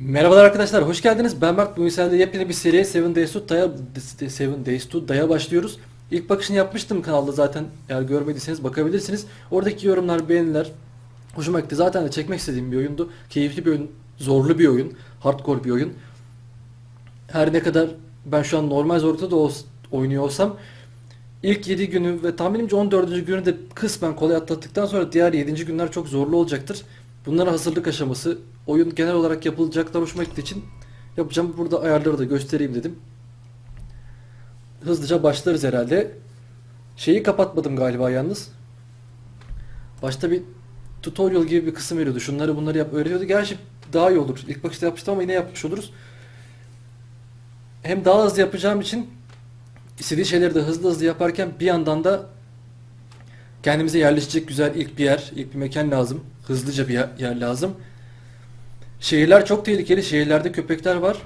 Merhabalar arkadaşlar, hoş geldiniz. Ben Mert. Bugün sizlerle yepyeni bir seriye Seven Days to Day'a Seven Days to Day'a başlıyoruz. İlk bakışını yapmıştım kanalda zaten. Eğer görmediyseniz bakabilirsiniz. Oradaki yorumlar, beğeniler hoşuma gitti. Zaten de çekmek istediğim bir oyundu. Keyifli bir oyun, zorlu bir oyun, hardcore bir oyun. Her ne kadar ben şu an normal zorlukta da oynuyor olsam ilk 7 günü ve tahminimce 14. günü de kısmen kolay atlattıktan sonra diğer 7. günler çok zorlu olacaktır. Bunlara hazırlık aşaması, oyun genel olarak yapılacaklar hoşuma gittiği için yapacağım. Burada ayarları da göstereyim dedim. Hızlıca başlarız herhalde. Şeyi kapatmadım galiba yalnız. Başta bir tutorial gibi bir kısım veriyordu. Şunları bunları yap öğretiyordu. Gerçi daha iyi olur. İlk başta yapmıştım ama yine yapmış oluruz. Hem daha hızlı yapacağım için istediği şeyleri de hızlı hızlı yaparken bir yandan da kendimize yerleşecek güzel ilk bir yer, ilk bir mekan lazım. Hızlıca bir yer lazım. Şehirler çok tehlikeli. Şehirlerde köpekler var.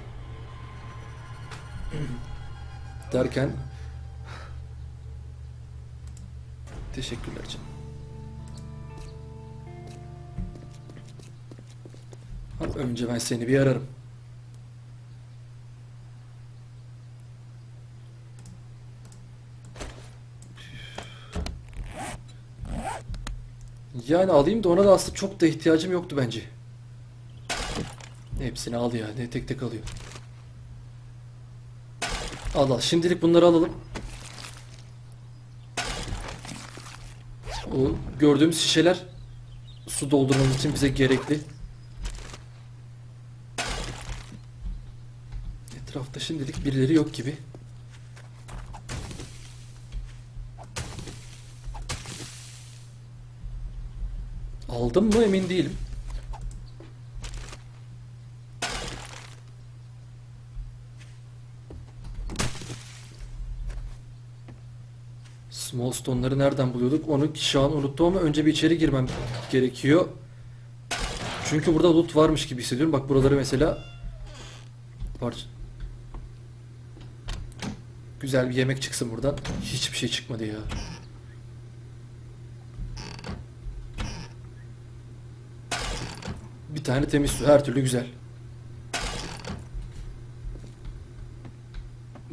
Derken Teşekkürler canım. Ama Önce ben seni bir ararım. Yani alayım da ona da aslında çok da ihtiyacım yoktu bence. Hepsini al ya. Ne tek tek alıyor. Al al. Şimdilik bunları alalım. O gördüğümüz şişeler su doldurmamız için bize gerekli. Etrafta şimdilik birileri yok gibi. Aldım mı emin değilim. Small stone'ları nereden buluyorduk? Onu şu an unuttum ama önce bir içeri girmem gerekiyor. Çünkü burada loot varmış gibi hissediyorum. Bak buraları mesela parça Güzel bir yemek çıksın buradan. Hiçbir şey çıkmadı ya. Bir tane temiz su her türlü güzel.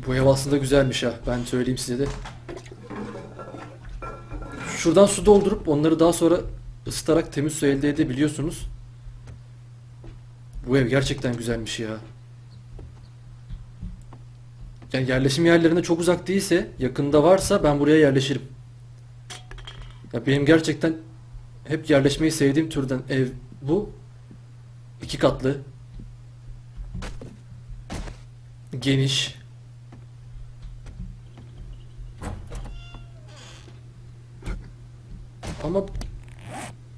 Bu ev aslında güzelmiş ha. Ben söyleyeyim size de. Şuradan su doldurup onları daha sonra ısıtarak temiz su elde edebiliyorsunuz. Bu ev gerçekten güzelmiş ya. Yani yerleşim yerlerine çok uzak değilse, yakında varsa ben buraya yerleşirim. Ya benim gerçekten hep yerleşmeyi sevdiğim türden ev bu. İki katlı. Geniş. Ama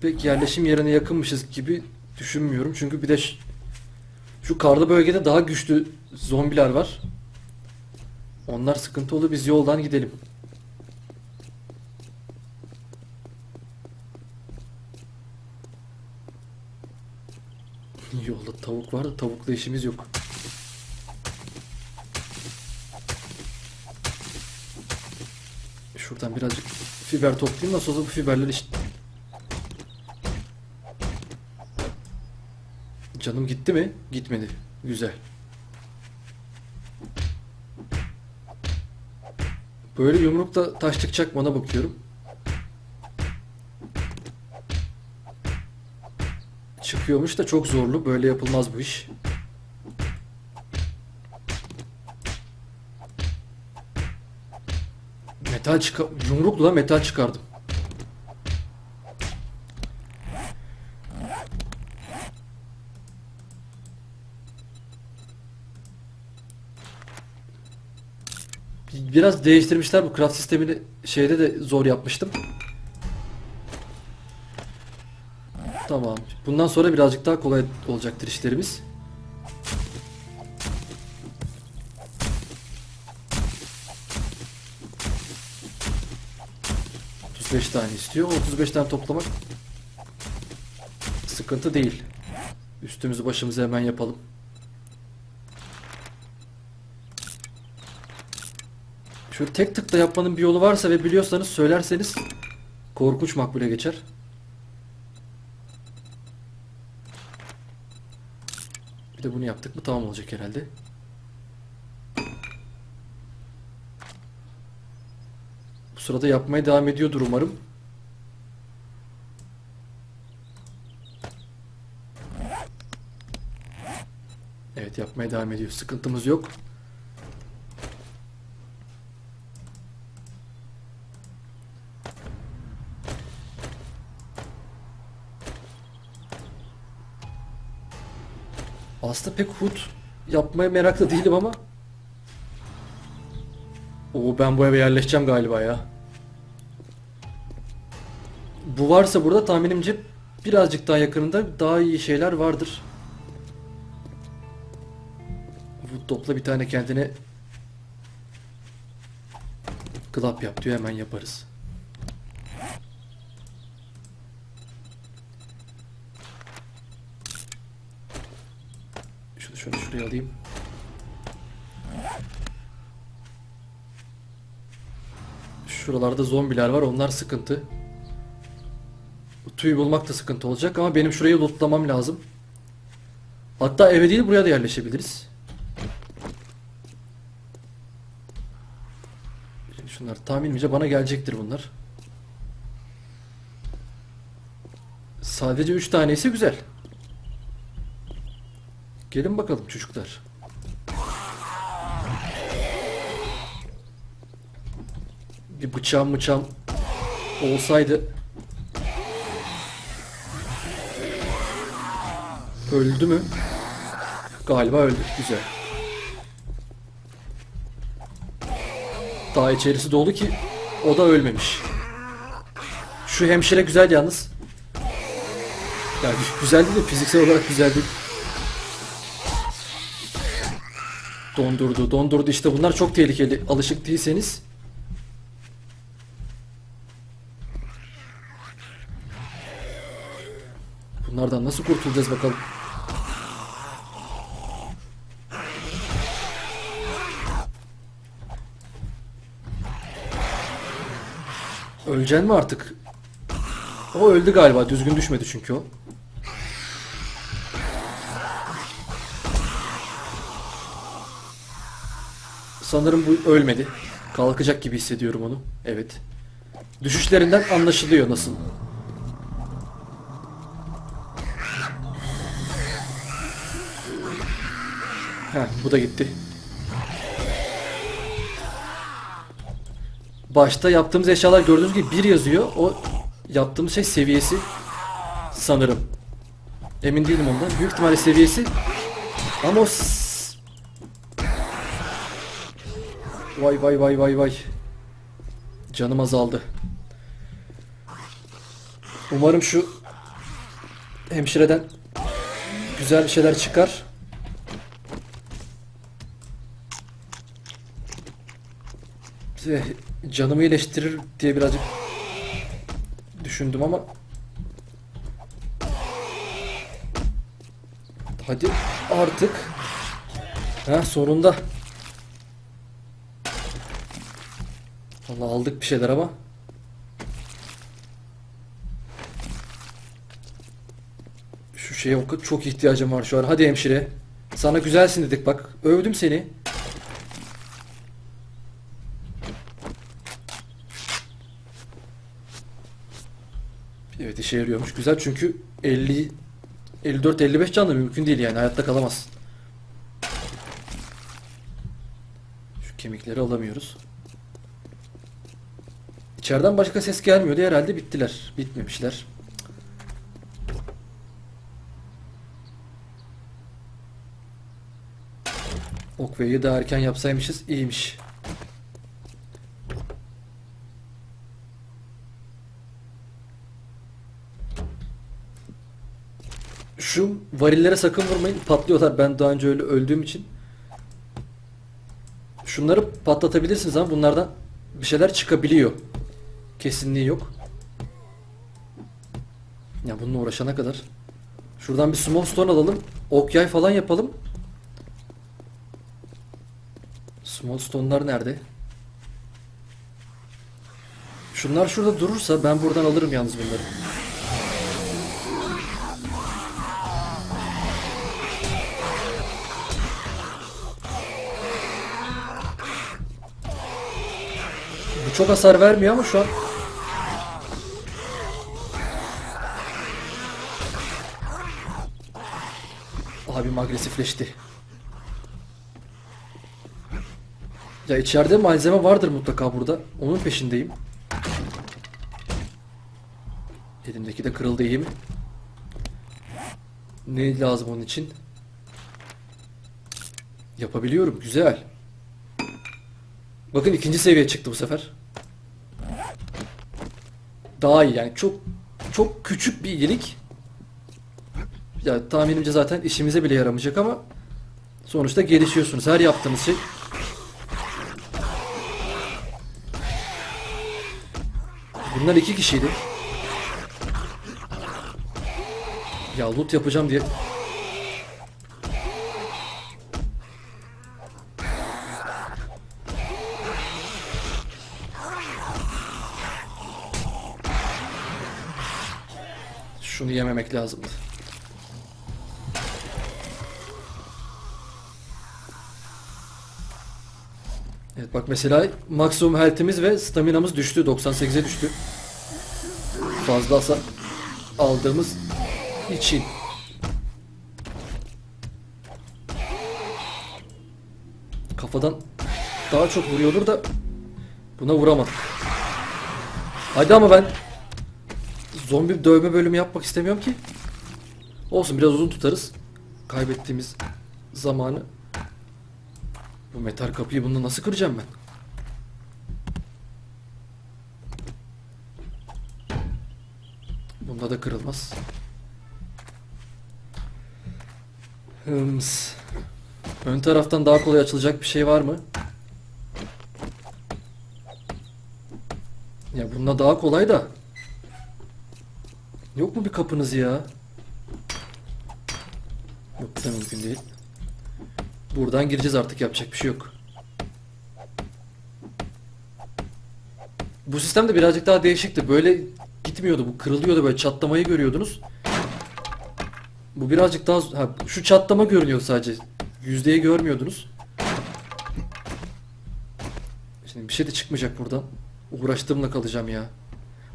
pek yerleşim yerine yakınmışız gibi düşünmüyorum. Çünkü bir de ş- şu karlı bölgede daha güçlü zombiler var. Onlar sıkıntı olur. Biz yoldan gidelim. Yolda tavuk var da tavukla işimiz yok. Şuradan birazcık fiber toplayayım nasıl olsa bu fiberler işte. Canım gitti mi? Gitmedi. Güzel. Böyle yumrukla taş çıkacak mı ona bakıyorum. Çıkıyormuş da çok zorlu. Böyle yapılmaz bu iş. Metal çıkar... Yumrukla metal çıkardım. Biraz değiştirmişler bu craft sistemini şeyde de zor yapmıştım. Tamam. Bundan sonra birazcık daha kolay olacaktır işlerimiz. ...35 tane istiyor. 35 tane toplamak... ...sıkıntı değil. Üstümüzü başımızı hemen yapalım. Şöyle tek tıkla yapmanın bir yolu varsa ve biliyorsanız söylerseniz... ...korkunç makbule geçer. Bir de bunu yaptık mı tamam olacak herhalde. Sırada yapmaya devam ediyordur umarım. Evet yapmaya devam ediyor. Sıkıntımız yok. Aslında pek hut yapmaya meraklı değilim ama Oo ben bu eve yerleşeceğim galiba ya. Bu varsa burada tahminimce birazcık daha yakınında daha iyi şeyler vardır. Wood topla bir tane kendine Club yap diyor hemen yaparız. Şunu şöyle şuraya alayım. Şuralarda zombiler var onlar sıkıntı. Tüy bulmak da sıkıntı olacak ama benim şurayı lootlamam lazım. Hatta eve değil buraya da yerleşebiliriz. Şunlar tahminimce bana gelecektir bunlar. Sadece 3 tanesi güzel. Gelin bakalım çocuklar. Bir bıçağım bıçağım olsaydı Öldü mü? Galiba öldü. Güzel. Daha içerisi dolu ki o da ölmemiş. Şu hemşire güzel yalnız. Yani güzel değil de fiziksel olarak güzel değil. Dondurdu, dondurdu. İşte bunlar çok tehlikeli. Alışık değilseniz. Bunlardan nasıl kurtulacağız bakalım. Öleceksin mi artık? O öldü galiba. Düzgün düşmedi çünkü o. Sanırım bu ölmedi. Kalkacak gibi hissediyorum onu. Evet. Düşüşlerinden anlaşılıyor nasıl. Heh, bu da gitti. Başta yaptığımız eşyalar gördüğünüz gibi bir yazıyor. O yaptığımız şey seviyesi sanırım. Emin değilim ondan. Büyük ihtimalle seviyesi. Ama o Vay vay vay vay vay. Canım azaldı. Umarım şu hemşireden güzel bir şeyler çıkar. Bize canımı iyileştirir diye birazcık düşündüm ama Hadi artık Ha sonunda Vallahi aldık bir şeyler ama Şu şeye çok ihtiyacım var şu an. Hadi hemşire. Sana güzelsin dedik bak. Övdüm seni. Evet işe yarıyormuş. Güzel çünkü 50 54-55 canlı mümkün değil yani hayatta kalamaz. Şu kemikleri alamıyoruz. İçeriden başka ses gelmiyordu herhalde bittiler. Bitmemişler. Okveyi daha erken yapsaymışız iyiymiş. Şu varillere sakın vurmayın. Patlıyorlar. Ben daha önce öyle öldüğüm için. Şunları patlatabilirsiniz ama bunlardan bir şeyler çıkabiliyor. Kesinliği yok. Ya bununla uğraşana kadar. Şuradan bir small stone alalım. Ok yay falan yapalım. Small stone'lar nerede? Şunlar şurada durursa ben buradan alırım yalnız bunları. Çok hasar vermiyor ama şu an Abim agresifleşti. Ya içeride malzeme vardır mutlaka burada. Onun peşindeyim. Elimdeki de kırıldı iyi mi? Ne lazım onun için? Yapabiliyorum. Güzel. Bakın ikinci seviye çıktı bu sefer. Daha iyi yani. Çok çok küçük bir iyilik. Ya tahminimce zaten işimize bile yaramayacak ama sonuçta gelişiyorsunuz. Her yaptığınız şey Bunlar iki kişiydi. Ya loot yapacağım diye yememek lazımdı. Evet bak mesela maksimum health'imiz ve staminamız düştü. 98'e düştü. Fazla hasar aldığımız için. Kafadan daha çok vuruyordur da buna vuramadık. Hadi ama ben zombi dövme bölümü yapmak istemiyorum ki. Olsun biraz uzun tutarız. Kaybettiğimiz zamanı. Bu metal kapıyı bunu nasıl kıracağım ben? Bunda da kırılmaz. Hıms. Ön taraftan daha kolay açılacak bir şey var mı? Ya bunda daha kolay da. Yok mu bir kapınız ya? Yok da mümkün değil. Buradan gireceğiz artık yapacak bir şey yok. Bu sistem de birazcık daha değişikti. Böyle gitmiyordu. Bu kırılıyordu böyle çatlamayı görüyordunuz. Bu birazcık daha ha, şu çatlama görünüyor sadece. Yüzdeyi görmüyordunuz. Şimdi bir şey de çıkmayacak buradan. Uğraştığımla kalacağım ya.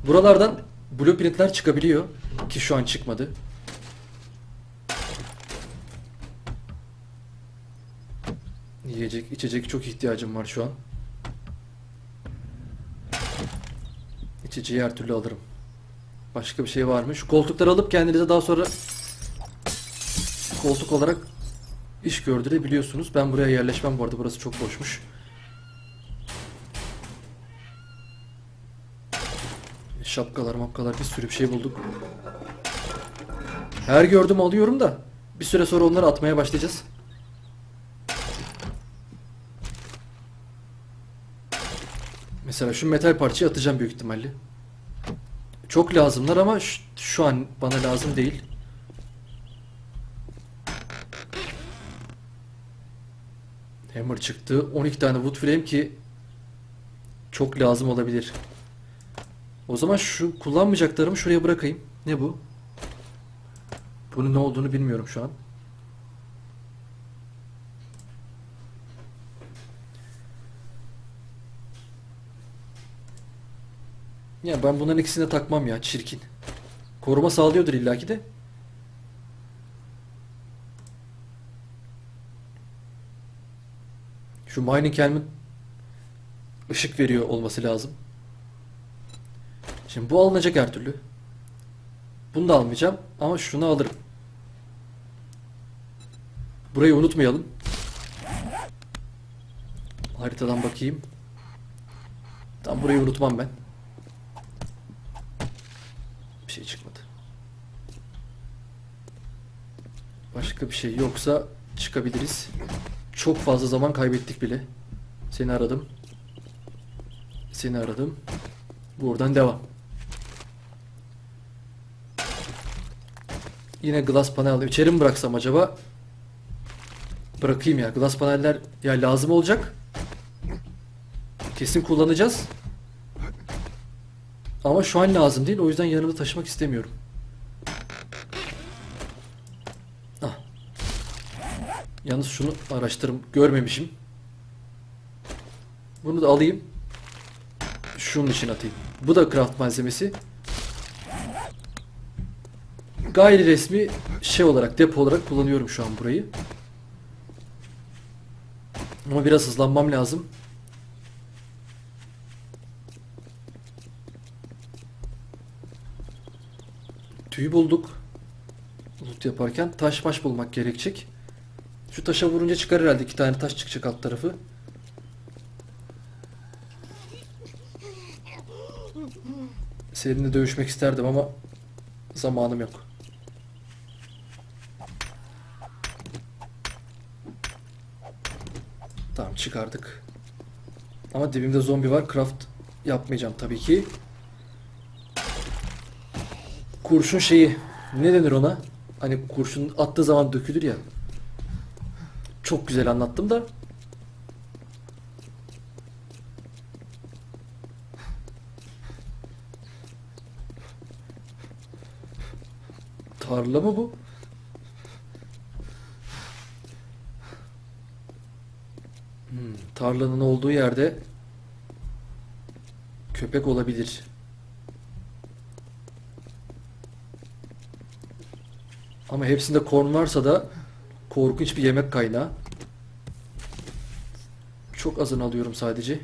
Buralardan blueprintler çıkabiliyor ki şu an çıkmadı. Yiyecek, içecek çok ihtiyacım var şu an. İçeceği her türlü alırım. Başka bir şey var mı? Şu koltukları alıp kendinize daha sonra koltuk olarak iş gördürebiliyorsunuz. Ben buraya yerleşmem bu arada. Burası çok boşmuş. Şapkalar mapkalar bir sürü bir şey bulduk. Her gördüm alıyorum da bir süre sonra onları atmaya başlayacağız. Mesela şu metal parçayı atacağım büyük ihtimalle. Çok lazımlar ama şu, şu an bana lazım değil. Hammer çıktı. 12 tane wood frame ki çok lazım olabilir. O zaman şu kullanmayacaklarımı şuraya bırakayım. Ne bu? Bunun ne olduğunu bilmiyorum şu an. Ya ben bunların ikisini de takmam ya çirkin. Koruma sağlıyordur illaki de. Şu mining helmet ışık veriyor olması lazım. Şimdi bu alınacak her türlü. Bunu da almayacağım ama şunu alırım. Burayı unutmayalım. Haritadan bakayım. Tam burayı unutmam ben. Bir şey çıkmadı. Başka bir şey yoksa çıkabiliriz. Çok fazla zaman kaybettik bile. Seni aradım. Seni aradım. Buradan devam. Yine glass panel. İçeri mi bıraksam acaba? Bırakayım ya. Glass paneller ya lazım olacak. Kesin kullanacağız. Ama şu an lazım değil. O yüzden yanımda taşımak istemiyorum. Ah. Yalnız şunu araştırım. Görmemişim. Bunu da alayım. Şunun için atayım. Bu da craft malzemesi. Gayri resmi şey olarak depo olarak kullanıyorum şu an burayı. Ama biraz hızlanmam lazım. Tüyü bulduk. Loot yaparken taş maş bulmak gerekecek. Şu taşa vurunca çıkar herhalde. iki tane taş çıkacak alt tarafı. Seninle dövüşmek isterdim ama zamanım yok. Tamam çıkardık. Ama dibimde zombi var. Craft yapmayacağım tabii ki. Kurşun şeyi ne denir ona? Hani kurşun attığı zaman dökülür ya. Çok güzel anlattım da. Tarla mı bu? Tarlanın olduğu yerde köpek olabilir. Ama hepsinde korn varsa da korkunç bir yemek kaynağı. Çok azını alıyorum sadece.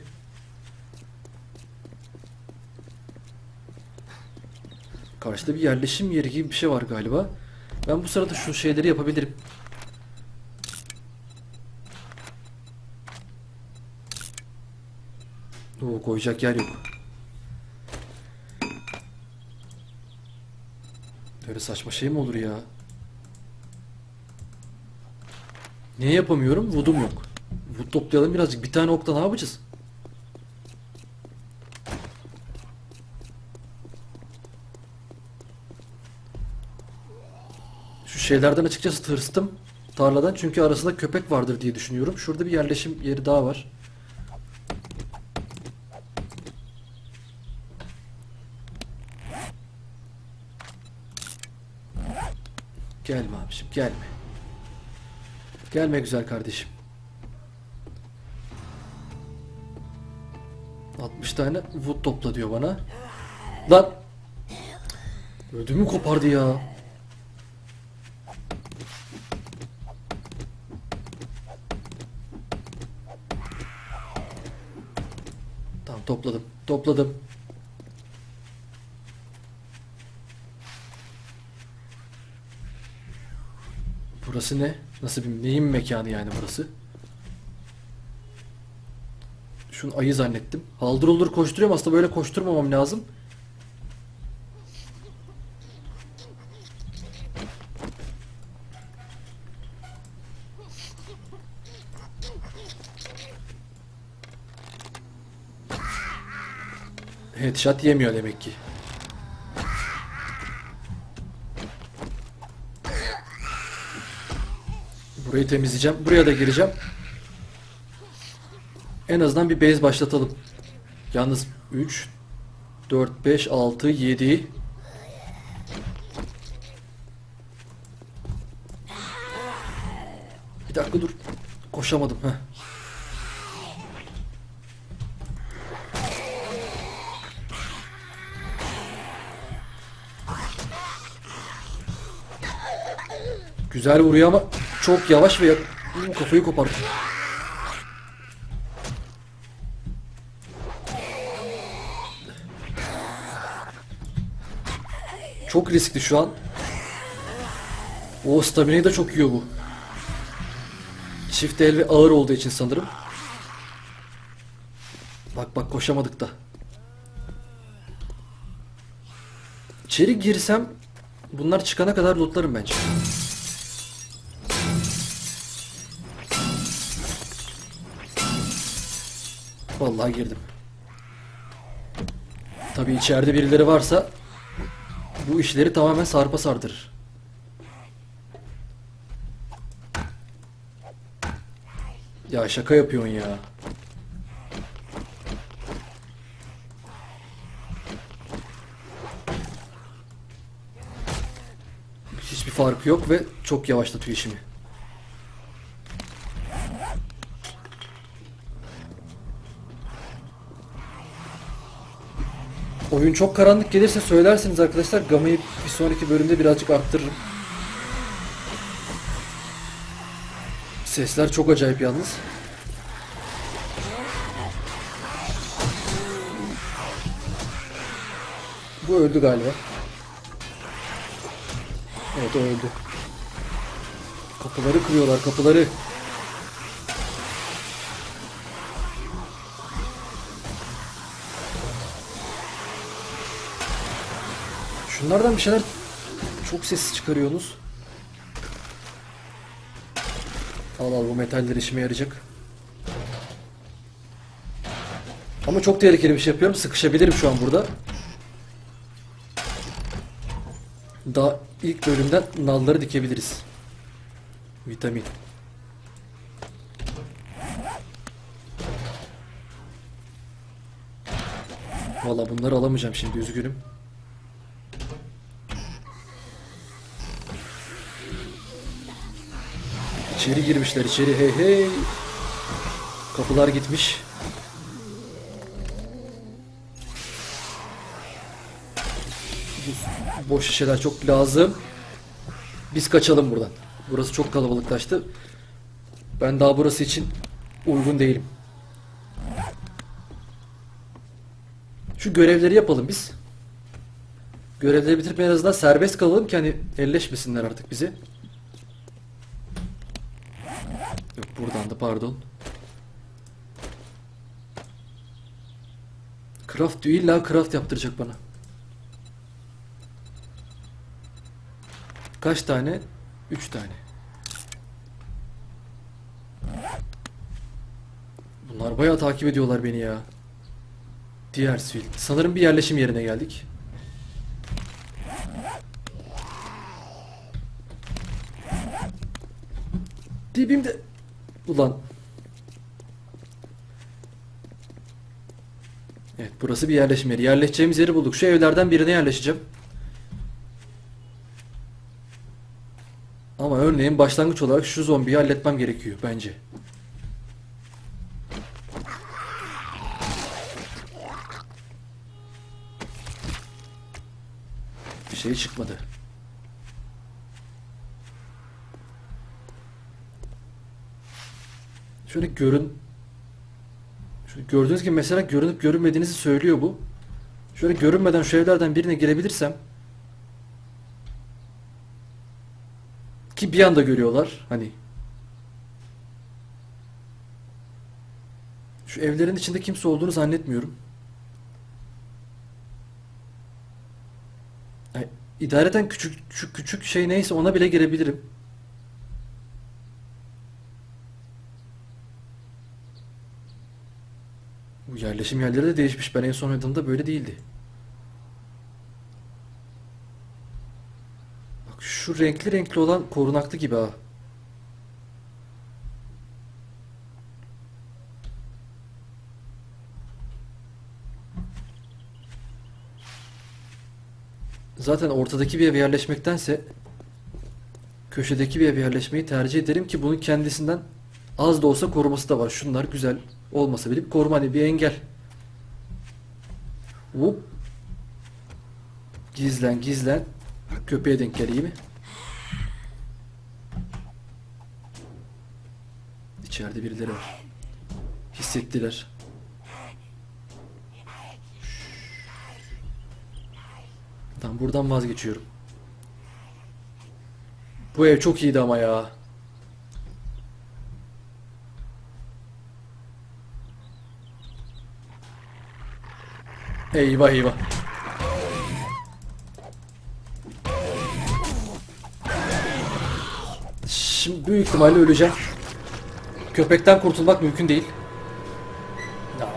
Karşıda bir yerleşim yeri gibi bir şey var galiba. Ben bu sırada şu şeyleri yapabilirim. Oo, koyacak yer yok. Böyle saçma şey mi olur ya? Niye yapamıyorum? Wood'um yok. Wood toplayalım birazcık. Bir tane okla ne yapacağız? Şu şeylerden açıkçası tırstım. Tarladan çünkü arasında köpek vardır diye düşünüyorum. Şurada bir yerleşim yeri daha var. Gelme abiciğim gelme. Gelme güzel kardeşim. 60 tane wood topla diyor bana. Lan! Ödümü kopardı ya. Tamam topladım. Topladım. Burası ne? Nasıl bir neyin mekanı yani burası? Şunu ayı zannettim. Haldır olur koşturuyorum aslında böyle koşturmamam lazım. Headshot yemiyor demek ki. Burayı temizleyeceğim. Buraya da gireceğim. En azından bir base başlatalım. Yalnız 3 4 5 6 7 Bir dakika dur. Koşamadım. Heh. Güzel vuruyor ama çok yavaş ve yak- kafayı kopardı. Çok riskli şu an. O staminayı da çok yiyor bu. Çift el ve ağır olduğu için sanırım. Bak bak koşamadık da. İçeri girsem bunlar çıkana kadar lootlarım bence. Vallahi girdim. Tabii içeride birileri varsa bu işleri tamamen sarpa sardırır. Ya şaka yapıyorsun ya. Hiçbir farkı yok ve çok yavaşlatıyor işimi. Oyun çok karanlık gelirse söylersiniz arkadaşlar. Gamayı bir sonraki bölümde birazcık arttırırım. Sesler çok acayip yalnız. Bu öldü galiba. Evet o öldü. Kapıları kırıyorlar kapıları. Şunlardan bir şeyler çok ses çıkarıyorsunuz. Al al bu metaller işime yarayacak. Ama çok tehlikeli bir şey yapıyorum. Sıkışabilirim şu an burada. Daha ilk bölümden nalları dikebiliriz. Vitamin. Valla bunları alamayacağım şimdi üzgünüm. İçeri girmişler içeri hey hey. Kapılar gitmiş. Boş şişeler çok lazım. Biz kaçalım buradan. Burası çok kalabalıklaştı. Ben daha burası için uygun değilim. Şu görevleri yapalım biz. Görevleri bitirip en azından serbest kalalım ki hani elleşmesinler artık bizi. Yok buradan da pardon. Craft diyor illa craft yaptıracak bana. Kaç tane? 3 tane. Bunlar bayağı takip ediyorlar beni ya. Diğer sil. Sanırım bir yerleşim yerine geldik. Dibimde. Ulan. Evet burası bir yerleşim yeri. Yerleşeceğimiz yeri bulduk. Şu evlerden birine yerleşeceğim. Ama örneğin başlangıç olarak şu zombiyi halletmem gerekiyor bence. Bir şey çıkmadı. Şöyle görün. Şöyle gördüğünüz gibi mesela görünüp görünmediğinizi söylüyor bu. Şöyle görünmeden şu evlerden birine girebilirsem ki bir anda görüyorlar hani şu evlerin içinde kimse olduğunu zannetmiyorum. Yani idareten küçük şu küçük şey neyse ona bile girebilirim. Yerleşim yerleri de değişmiş. Ben en son oynadığımda böyle değildi. Bak şu renkli renkli olan korunaklı gibi ha. Zaten ortadaki bir eve yerleşmektense köşedeki bir eve yerleşmeyi tercih ederim ki bunun kendisinden az da olsa koruması da var. Şunlar güzel olmasa bile bir koruma hani bir engel. Whoop. Gizlen gizlen. Köpeğe denk geleyim mi? İçeride birileri var. Hissettiler. Tamam buradan vazgeçiyorum. Bu ev çok iyiydi ama ya. Eyvah eyvah. Şimdi büyük ihtimalle öleceğim. Köpekten kurtulmak mümkün değil.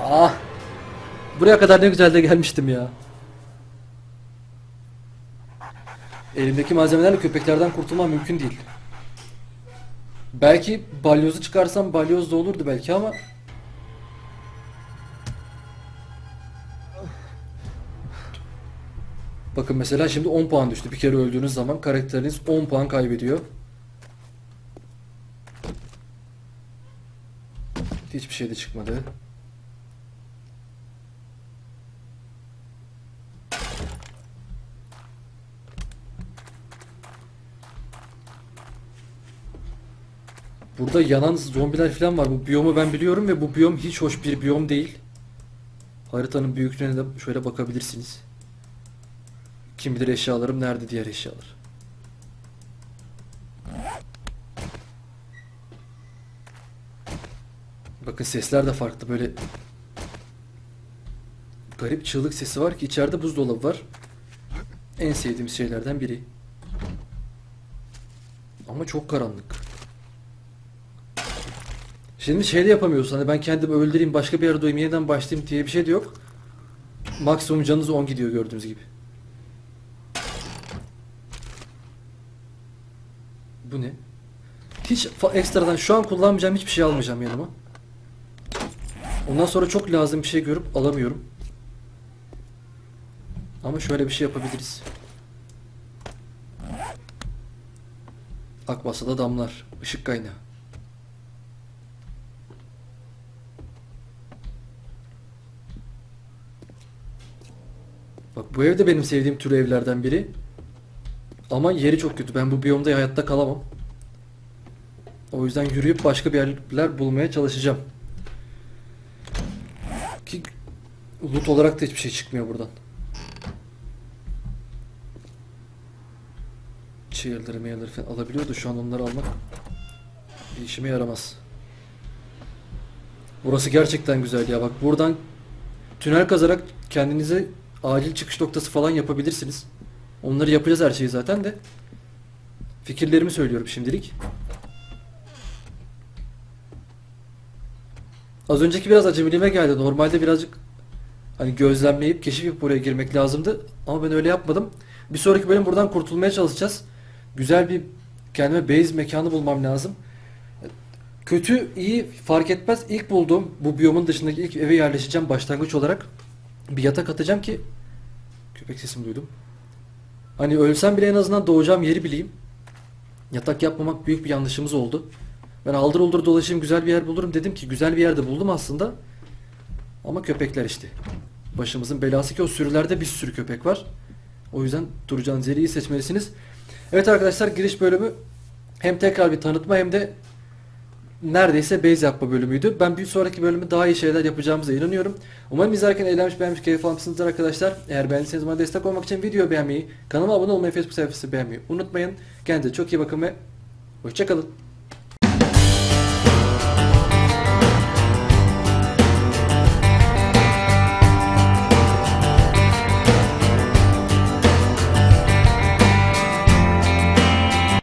Aa, buraya kadar ne güzel de gelmiştim ya. Elimdeki malzemelerle köpeklerden kurtulmam mümkün değil. Belki balyozu çıkarsam balyoz da olurdu belki ama Bakın mesela şimdi 10 puan düştü. Bir kere öldüğünüz zaman karakteriniz 10 puan kaybediyor. Hiçbir şey de çıkmadı. Burada yanan zombiler falan var. Bu biyomu ben biliyorum ve bu biyom hiç hoş bir biyom değil. Haritanın büyüklüğüne de şöyle bakabilirsiniz. Kim bilir eşyalarım nerede diğer eşyalar. Bakın sesler de farklı böyle garip çığlık sesi var ki içeride buzdolabı var. En sevdiğim şeylerden biri. Ama çok karanlık. Şimdi şey de yapamıyorsun hani ben kendimi öldüreyim başka bir yerde doyayım yeniden başlayayım diye bir şey de yok. Maksimum canınız 10 gidiyor gördüğünüz gibi. Bu ne? Hiç ekstradan şu an kullanmayacağım hiçbir şey almayacağım yanıma. Ondan sonra çok lazım bir şey görüp alamıyorum. Ama şöyle bir şey yapabiliriz. Akmasada damlar. ışık kaynağı. Bak bu ev de benim sevdiğim tür evlerden biri. Ama yeri çok kötü. Ben bu biyomda hayatta kalamam. O yüzden yürüyüp başka bir yerler bulmaya çalışacağım. Ki loot olarak da hiçbir şey çıkmıyor buradan. Chair'ları meyerleri falan alabiliyordu. Şu an onları almak bir işime yaramaz. Burası gerçekten güzel ya. Bak buradan tünel kazarak kendinize acil çıkış noktası falan yapabilirsiniz. Onları yapacağız her şeyi zaten de. Fikirlerimi söylüyorum şimdilik. Az önceki biraz acemiliğime geldi. Normalde birazcık hani gözlemleyip keşif yapıp buraya girmek lazımdı. Ama ben öyle yapmadım. Bir sonraki bölüm buradan kurtulmaya çalışacağız. Güzel bir kendime base mekanı bulmam lazım. Kötü, iyi fark etmez. İlk bulduğum bu biyomun dışındaki ilk eve yerleşeceğim başlangıç olarak. Bir yatak atacağım ki köpek sesimi duydum. Hani ölsem bile en azından doğacağım yeri bileyim. Yatak yapmamak büyük bir yanlışımız oldu. Ben aldır uldur dolaşayım güzel bir yer bulurum dedim ki güzel bir yerde buldum aslında. Ama köpekler işte. Başımızın belası ki o sürülerde bir sürü köpek var. O yüzden duracağınız yeri iyi seçmelisiniz. Evet arkadaşlar giriş bölümü hem tekrar bir tanıtma hem de neredeyse base yapma bölümüydü. Ben bir sonraki bölümde daha iyi şeyler yapacağımıza inanıyorum. Umarım izlerken eğlenmiş beğenmiş keyif almışsınızdır arkadaşlar. Eğer beğendiyseniz bana destek olmak için video beğenmeyi, kanalıma abone olmayı, Facebook sayfası beğenmeyi unutmayın. Kendinize çok iyi bakın ve hoşçakalın.